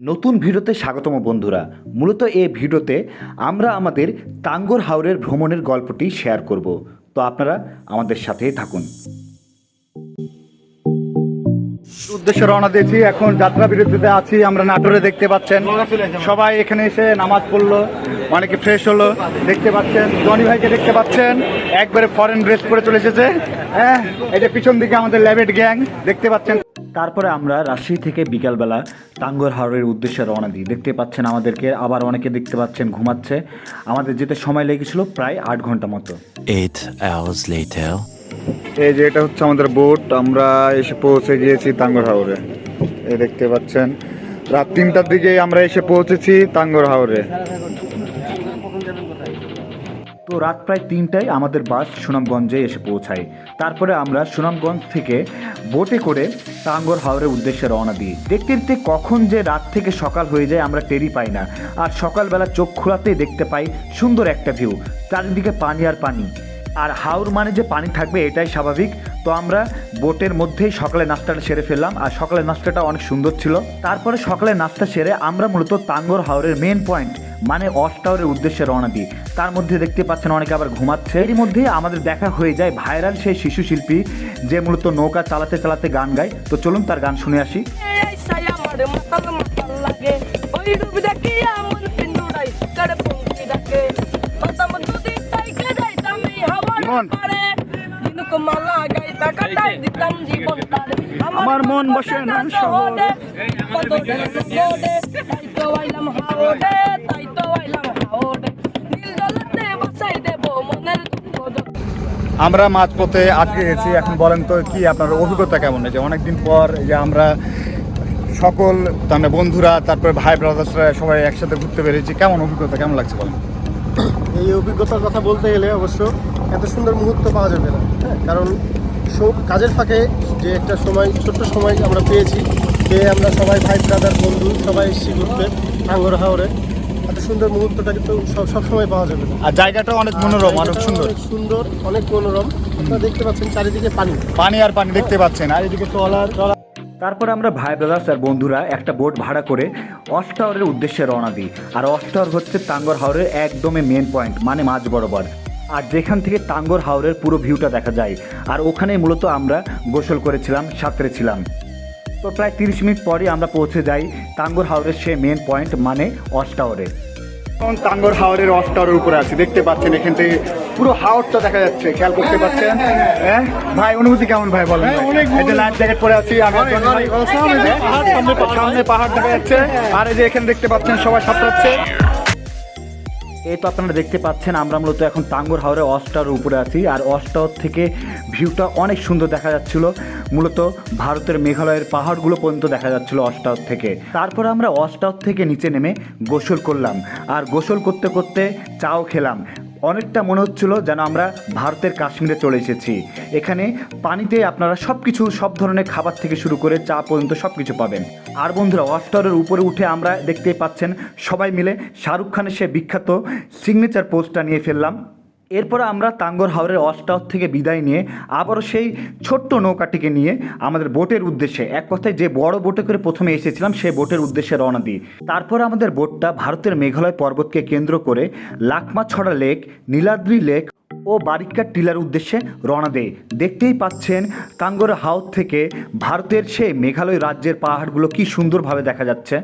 নতুন ভিডিওতে স্বাগতম বন্ধুরা। মূলত এ ভিডিওতে আমরা আমাদের টাঙ্গর হাওরের ভ্রমণের গল্পটি শেয়ার করব। তো আপনারা আমাদের সাথেই থাকুন। উদ্দেশ্যে রওনা দিয়েছি। এখন যাত্রা বিরতিতে আছি। আমরা নাটোরে দেখতে পাচ্ছেন। সবাই এখানে এসে নামাজ পড়ল। অনেকে ফ্রেশ হলো দেখতে পাচ্ছেন জনি ভাইকে দেখতে পাচ্ছেন একবারে ফরেন ড্রেস পরে চলে এসেছে। হ্যাঁ এই পিছন দিকে আমাদের ল্যাবেট গ্যাং দেখতে পাচ্ছেন। তারপরে আমরা রাজশাহী থেকে বিকালবেলা টাঙ্গর হাওরের উদ্দেশ্যে রওনা দিই। দেখতে পাচ্ছেন আমাদেরকে আবার অনেকে দেখতে পাচ্ছেন ঘুমাচ্ছে। আমাদের যেতে সময় লেগেছিল প্রায় আট ঘণ্টা মতো। এই যে এটা হচ্ছে আমাদের বোট আমরা এসে পৌঁছে গিয়েছি টাঙ্গর হাওরে। এই দেখতে পাচ্ছেন রাত তিনটার দিকে আমরা এসে পৌঁছেছি টাঙ্গর হাওরে। তো রাত প্রায় তিনটায় আমাদের বাস সুনামগঞ্জে এসে পৌঁছায়। তারপরে আমরা সুনামগঞ্জ থেকে বোটে করে টাঙ্গর হাওরের উদ্দেশ্যে রওনা দিই। দেখতে দেখতে কখন যে রাত থেকে সকাল হয়ে যায় আমরা টেরি পাই না। আর সকালবেলা চোখ খোলাতেই দেখতে পাই সুন্দর একটা ভিউ, চারিদিকে পানি আর পানি। আর হাওর মানে যে পানি থাকবে এটাই স্বাভাবিক। তো আমরা বোটের মধ্যেই সকালে নাস্তাটা সেরে ফেললাম। আর সকালের নাস্তাটা অনেক সুন্দর ছিল। তারপরে সকালে নাস্তা সেরে আমরা মূলত টাঙ্গর হাওরের মেন পয়েন্ট মানে অস টাওয়ারের উদ্দেশ্যে রওনা দিই। তার মধ্যে দেখতে পাচ্ছেন অনেকে আবার ঘুমাচ্ছে। এর মধ্যে আমাদের দেখা হয়ে যায় ভাইরাল সেই শিশু শিল্পী যে মূলত নৌকা চালাতে চালাতে গান গায়। তো চলুন তার গান শুনে আসি। আমার মন। বসে না শহরে। কদরে তাই তো আইলাম হাওড়ে তাই আমরা মাঝপথে আটকে গেছি। এখন বলেন তো কি আপনার অভিজ্ঞতা কেমন? যে অনেকদিন পর যে আমরা সকল তার মানে বন্ধুরা তারপরে ভাই ব্রাদার্সরা সবাই একসাথে ঘুরতে পেরেছি কেমন অভিজ্ঞতা কেমন লাগছে বলেন? এই অভিজ্ঞতার কথা বলতে গেলে অবশ্য এত সুন্দর মুহূর্ত পাওয়া যাবে না। হ্যাঁ, কারণ সব- কাজের ফাঁকে যে একটা সময় ছোট্ট সময় আমরা পেয়েছি পেয়ে আমরা সবাই ভাই ব্রাদার বন্ধু সবাই এসেছি ঘুরতে আঙ্গর হাওরে। এত সুন্দর মুহূর্তটা কিন্তু সব সবসময় পাওয়া যাবে আর জায়গাটা অনেক মনোরম অনেক সুন্দর। সুন্দর অনেক মনোরম। আপনারা দেখতে পাচ্ছেন চারিদিকে পানি। পানি আর পানি দেখতে পাচ্ছেন আর এদিকে ট্রলার তারপরে আমরা ভাই ব্রাদার্স আর বন্ধুরা একটা বোট ভাড়া করে অস্টাওয়ারের উদ্দেশ্যে রওনা দিই। আর অস্টাওয়ার হচ্ছে টাঙ্গর হাওরের একদমই মেন পয়েন্ট মানে মাঝ বরাবর। আর যেখান থেকে টাঙ্গর হাওরের পুরো ভিউটা দেখা যায়। আর ওখানে মূলত আমরা গোসল করেছিলাম সাঁতরে ছিলাম। তো প্রায় তিরিশ মিনিট পরে আমরা পৌঁছে যাই টাঙ্গর হাওরের সে মেন পয়েন্ট মানে অস্টাওয়ারে এখন টাঙ্গর হাওরের অস্টাওয়ারের উপরে আছি দেখতে পাচ্ছেন এখান থেকে পুরো হাওরটা দেখা যাচ্ছে খেয়াল করতে পাচ্ছেন? হ্যাঁ? ভাই অনুভূতি কেমন ভাই বলেন? ভাই? এই যে লাইফ জ্যাকেট পরে আছি আমি সামনে পাহাড় দেখা যাচ্ছে। আর এই যে এখানে দেখতে পাচ্ছেন সবাই সাঁতরাচ্ছে। এই তো আপনারা দেখতে পাচ্ছেন আমরা মূলত এখন টাঙ্গর হাওরে অস্টার উপরে আছি। আর অস্টার থেকে ভিউটা অনেক সুন্দর দেখা যাচ্ছিল। মূলত ভারতের মেঘালয়ের পাহাড়গুলো পর্যন্ত দেখা যাচ্ছিল অস্টার থেকে। তারপর আমরা অস্টার থেকে নিচে নেমে গোসল করলাম আর গোসল করতে করতে চাও খেলাম। অনেকটা মনে হচ্ছিল যেন আমরা ভারতের কাশ্মীরে চলে এসেছি। এখানে পানিতে আপনারা সব কিছু সব ধরনের খাবার থেকে শুরু করে চা পর্যন্ত সব কিছু পাবেন। আর বন্ধুরা অস্টারের উপরে উঠে আমরা দেখতেই পাচ্ছেন সবাই মিলে শাহরুখ খানের সে বিখ্যাত সিগনেচার পোস্টটা নিয়ে ফেললাম। এরপর আমরা তাঙ্গর হাওরের অস্টাওয়ার থেকে বিদায় নিয়ে আবারও সেই ছোট্ট নৌকাটিকে নিয়ে আমাদের বোটের উদ্দেশ্যে, এক কথায় যে বড় বোটে করে প্রথমে এসেছিলাম সেই বোটের উদ্দেশ্যে রওনা দিই। তারপর আমাদের বোটটা ভারতের মেঘালয় পর্বতকে কেন্দ্র করে লাকমাছড়া লেক, নীলাদ্রি লেক ও বারিক্কা টিলার উদ্দেশ্যে রওনা দেয় দেখতেই পাচ্ছেন টাঙ্গর হাওর থেকে ভারতের সেই মেঘালয় রাজ্যের পাহাড়গুলো কি সুন্দরভাবে দেখা যাচ্ছে।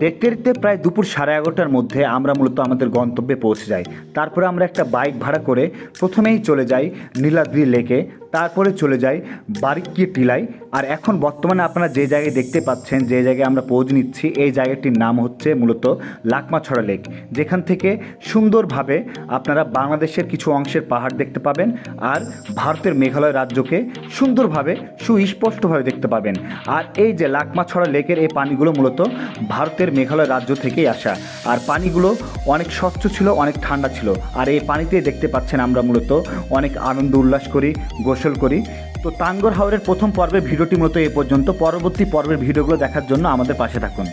দেখতে দেখতে প্রায় দুপুর সাড়ে এগারোটার মধ্যে আমরা মূলত আমাদের গন্তব্যে পৌঁছে যাই। তারপরে আমরা একটা বাইক ভাড়া করে প্রথমেই চলে যাই নীলাদ্রি লেকে। তারপরে চলে যাই বারিক্কি টিলাই। আর এখন বর্তমানে আপনারা যে জায়গায় দেখতে পাচ্ছেন, যে জায়গায় আমরা পৌঁছ নিচ্ছি, এই জায়গাটির নাম হচ্ছে মূলত লাকমাছড়া লেক। যেখান থেকে সুন্দরভাবে আপনারা বাংলাদেশের কিছু অংশের পাহাড় দেখতে পাবেন আর ভারতের মেঘালয় রাজ্যকে সুন্দরভাবে, সুস্পষ্টভাবে দেখতে পাবেন। আর এই যে লাকমাছড়া লেকের এই পানিগুলো মূলত ভারতের মেঘালয় রাজ্য থেকেই আসা। আর পানিগুলো অনেক স্বচ্ছ ছিল, অনেক ঠান্ডা ছিল। আর এই পানিতে দেখতে পাচ্ছেন আমরা মূলত অনেক আনন্দ, উল্লাস করি গোসল করি। তো টাঙ্গর হাওরের প্রথম পর্বের ভিডিওটি মতো এ পর্যন্ত। পরবর্তী পর্বের ভিডিওগুলো দেখার জন্য আমাদের পাশে থাকুন।